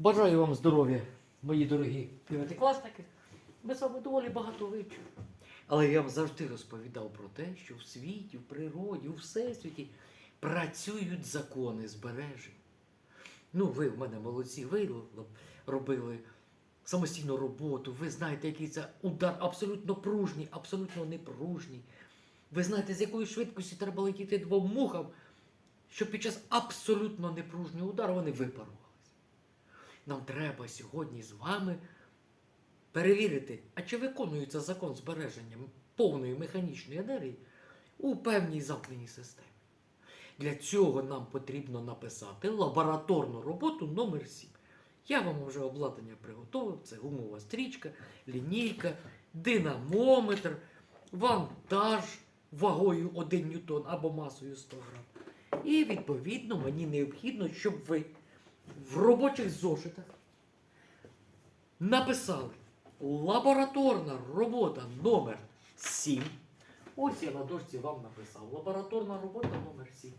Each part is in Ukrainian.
Бажаю вам здоров'я, мої дорогі дев'ятикласники. Ми з вами доволі багато вивчили. Але я вам завжди розповідав про те, що в світі, в природі, у всесвіті працюють закони збережень. Ну, ви в мене молодці, ви робили самостійну роботу, ви знаєте, який це удар абсолютно пружній, абсолютно непружній. Ви знаєте, з якою швидкістю треба летіти двом мухам, щоб під час абсолютно непружнього удару вони випарувалися. Нам треба сьогодні з вами перевірити, а чи виконується закон збереження повної механічної енергії у певній замкненій системі. Для цього нам потрібно написати лабораторну роботу номер 7. Я вам вже обладнання приготував. Це гумова стрічка, лінійка, динамометр, вантаж вагою 1 ньютон або масою 100 грам. І відповідно мені необхідно, щоб ви в робочих зошитах написали лабораторна робота номер 7. Ось я на дошці вам написав. Лабораторна робота номер 7.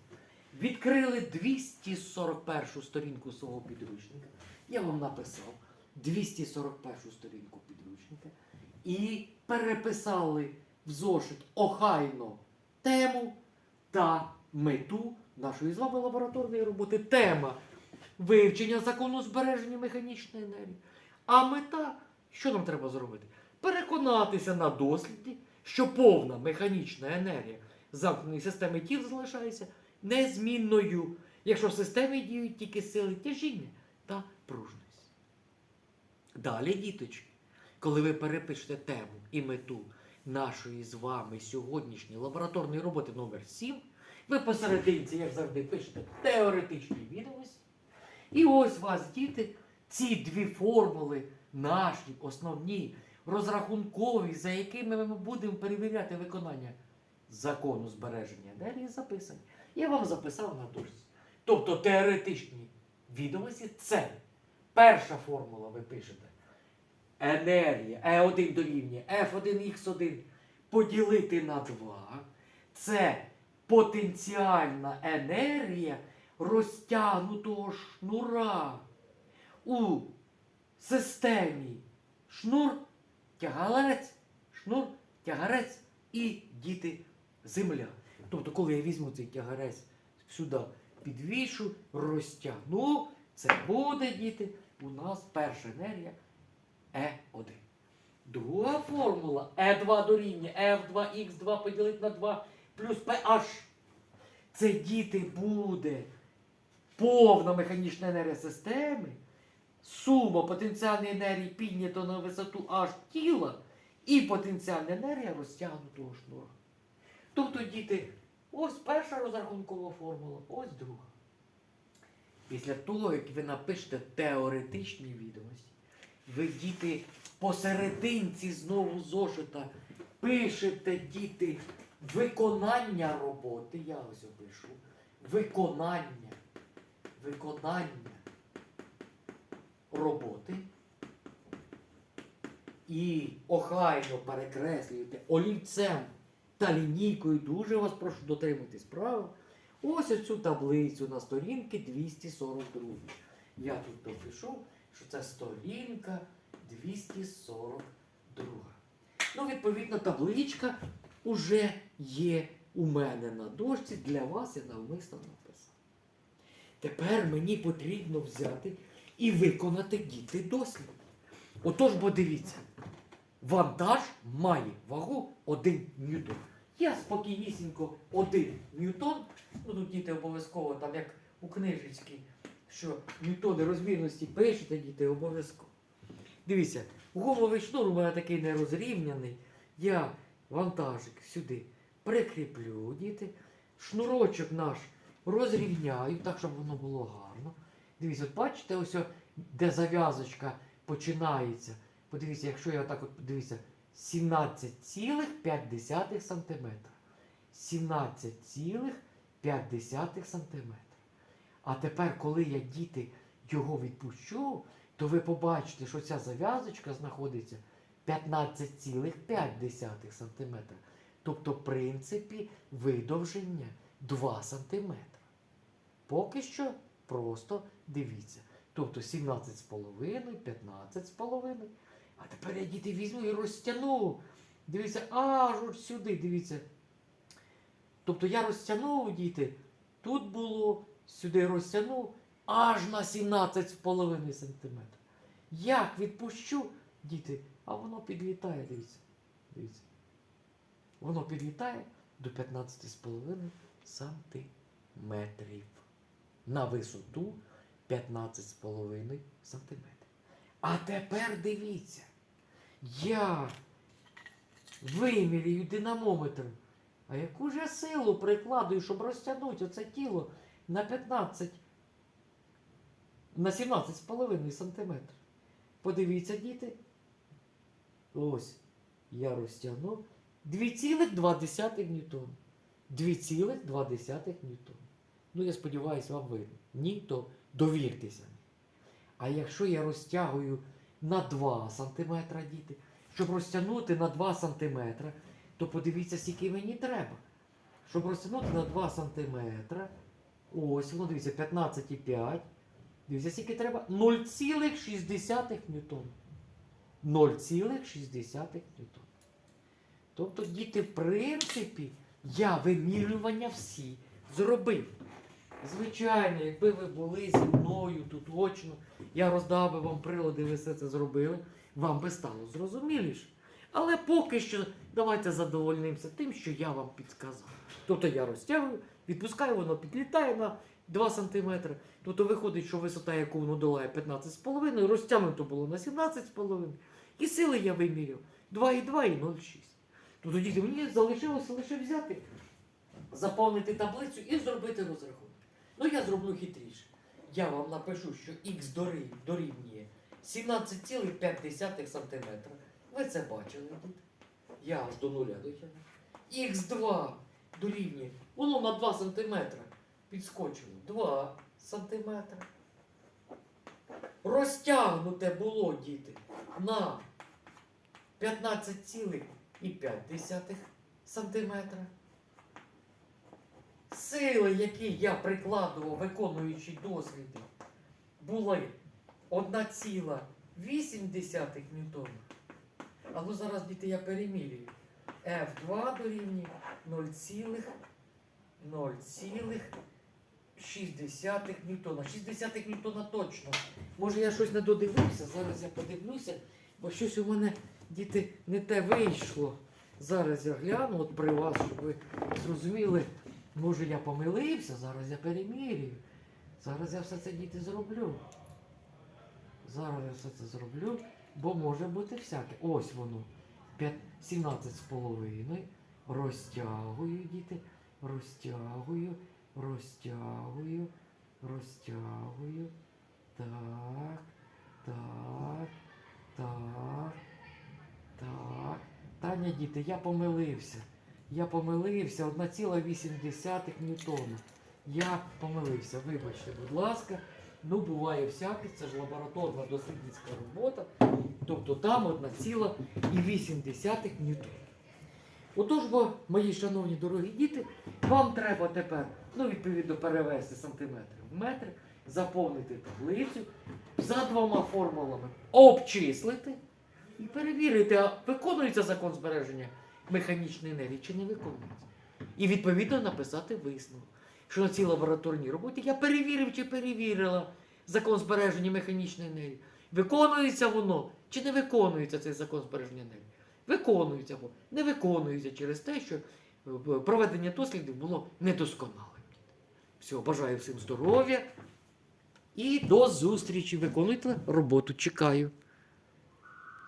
Відкрили 241 сторінку свого підручника. Я вам написав 241 сторінку підручника. І переписали в зошит охайно тему та мету нашої з вами лабораторної роботи. Тема вивчення закону збереження механічної енергії. А мета, що нам треба зробити? Переконатися на досліді, що повна механічна енергія замкненої системи тіл залишається незмінною, якщо в системі діють тільки сили тяжіння та пружність. Далі, діточки, коли ви перепишете тему і мету нашої з вами сьогоднішньої лабораторної роботи номер 7, ви посерединці, як завжди, пишете теоретичні відомості. І ось вас, діти, ці дві формули, наші основні, розрахункові, за якими ми будемо перевіряти виконання закону збереження енергії, записані. Я вам записав на дошці. Тобто теоретичні відомості це перша формула ви пишете. Енергія E1 дорівнює F1X1 поділити на 2. Це потенціальна енергія розтягнутого шнура у системі шнур, тягарець, шнур, тягарець і діти земля. Тобто, коли я візьму цей тягарець сюди, підвішу, розтягну, це буде, діти, у нас перша енергія Е1. Друга формула Е2 дорівнює F2X2 поділити на 2 плюс PH. Це діти буде повна механічна енергія системи, сума потенціальної енергії піднято на висоту H тіла і потенціальна енергія розтягнутого шнура. Тобто, діти, ось перша розрахункова формула, ось друга. Після того, як ви напишете теоретичні відомості, ви діти посерединці знову зошита пишете діти виконання роботи. Я ось опишу. Виконання. Виконання роботи. І охайно перекреслюєте олівцем та лінійкою. Дуже вас прошу дотриматись права. Ось оцю таблицю на сторінки 242. Я тут допишу, що це сторінка 242. Ну, відповідно, табличка вже є у мене на дошці. Для вас я навмисно написав. Тепер мені потрібно взяти і виконати діти дослід. Отож, бо дивіться, вантаж має вагу 1 ньютон. Я спокійнісінько 1 ньютон, ну тут діти обов'язково, там як у книжечці, що ньютони розмірності пишете, діти обов'язково. Дивіться, гумовий шнур у мене такий нерозрівняний. Я вантажик сюди прикріплю, діти. Шнурочок наш розрівняю, так, щоб воно було гарно. Дивіться, от бачите, ось де зав'язочка починається. Подивіться, якщо я отак от подивіться, 17,5 см. 17,5 см. А тепер, коли я діти його відпущу, то ви побачите, що ця зав'язочка знаходиться 15,5 см. Тобто, в принципі, видовження 2 см. Поки що просто дивіться. Тобто 17,5, 15,5. А тепер я діти візьму і розтягну. Дивіться, аж от сюди, дивіться. Тобто я розтягнув, діти, тут було, сюди розтягнув аж на 17,5 см. Як відпущу, діти, а воно підлітає, дивіться. Дивіться. Воно підлітає до 15,5 сантиметрів. На висоту 15,5 сантиметрів. А тепер дивіться, я вимірюю динамометром. А яку ж я силу прикладую, щоб розтягнути оце тіло на 15, на 17,5 сантиметрів? Подивіться, діти. Ось я розтягнув 2,2 ньютон. 2,2 ньютон. Ну, я сподіваюся, вам видно. Ні, то довіртеся. А якщо я розтягую на 2 см, діти, щоб розтягнути на 2 см, то подивіться, скільки мені треба. Щоб розтягнути на 2 см, ось воно, дивіться, 15,5. Дивіться, скільки треба? 0,6 ньютон. 0,6 ньютон. Тобто, діти, в принципі, я вимірювання всі зробив. Звичайно, якби ви були зі мною тут очно, я роздав би вам прилади, ви все це зробили, вам би стало зрозуміліше. Але поки що давайте задовольнимося тим, що я вам підказав. Тобто я розтягую, відпускаю, воно підлітає на 2 см. Тобто виходить, що висота, яку воно долає 15,5, розтягнуто було на 17,5. І сили я виміряв 2,2 і 0,6. Тобто, діти, мені залишилося лише взяти, заповнити таблицю і зробити розрахунок. Ну, я зроблю хитріше. Я вам напишу, що х дорів- дорівнює 17,5 см. Ви це бачили тут. Я аж до нуля дотягну. Х2 дорівнює. Воно на 2 см підскочило. 2 см. Розтягнуте було, діти, на 15,5 см. Сили, які я прикладував, виконуючи досліди, були 1,8 ньютона. А зараз, діти, я перемірюю. F2 дорівнює 0,0,6 ньютона. 60 ньютона точно. Може я щось не додивився, зараз я подивлюся, бо щось у мене, діти, не те вийшло. Зараз я гляну от при вас, щоб ви зрозуміли, може я помилився, зараз я перемірюю. Зараз я все це діти зроблю. Зараз я все це зроблю, бо може бути всяке. Ось воно. 17,5. Розтягую, діти. Розтягую, розтягую, розтягую. Так, так, так, так. Таня, діти, я помилився. Я помилився 1,8 ньютона. Я помилився, вибачте, будь ласка. Ну, буває всяке, це ж лабораторна дослідницька робота. Тобто там 1,8 ньютона. Отож, бо, мої шановні дорогі діти, вам треба тепер, ну, відповідно, перевести сантиметри в метри, заповнити таблицю, за двома формулами обчислити і перевірити, а виконується закон збереження механічної енергії чи не виконується. І відповідно написати висновок, що на цій лабораторній роботі я перевірив чи перевірила закон збереження механічної енергії. Виконується воно чи не виконується цей закон збереження енергії? Виконується або не виконується через те, що е, проведення дослідів було недосконалим. Всього бажаю всім здоров'я і до зустрічі. Виконуйте роботу. Чекаю.